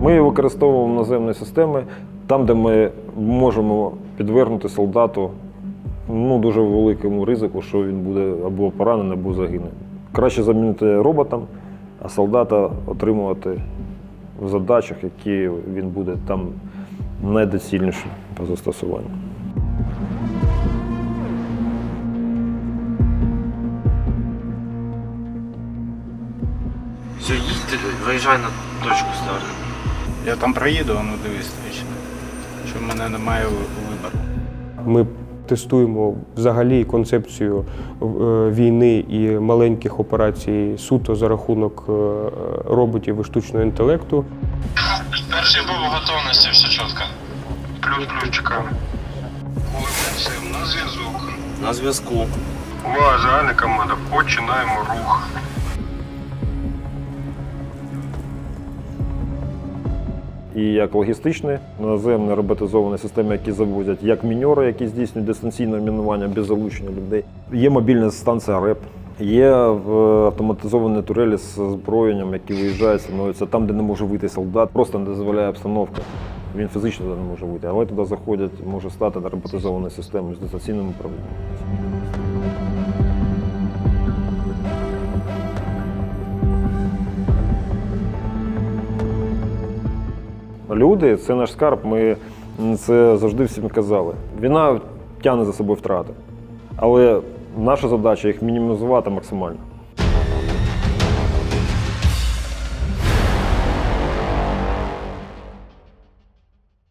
використовуємо наземні системи там, де ми можемо підвернути солдату ну, дуже великому ризику, що він буде або поранений, або загине. Краще замінити роботом, а солдата отримувати в задачах, які він буде там найдоцільнішим по застосуванню. Виїжджай на точку старту. Я там проїду, а ну дивись, що в мене немає вибору. Ми тестуємо взагалі концепцію е, війни і маленьких операцій суто за рахунок е, роботів і штучного інтелекту. Перший був у готовності, все чітко. Плюс-плюс чекаємо. Максим, на зв'язок. На зв'язку. Увага, загальна команда, починаємо рух. І як логістичні наземні роботизовані системи, які завозять, як міньори, які здійснюють дистанційне мінування без залучення людей. Є мобільна станція РЕП, є е, автоматизовані турелі з озброєнням, які виїжджають, становляться там, де не може вийти солдат, просто не дозволяє обстановка. Він фізично туди не може вийти, але туди заходять, може стати роботизовані системи з дистанційним управлінням. Люди це наш скарб. Ми це завжди всім казали. Війна тягне за собою втрати. Але наша задача їх мінімізувати максимально.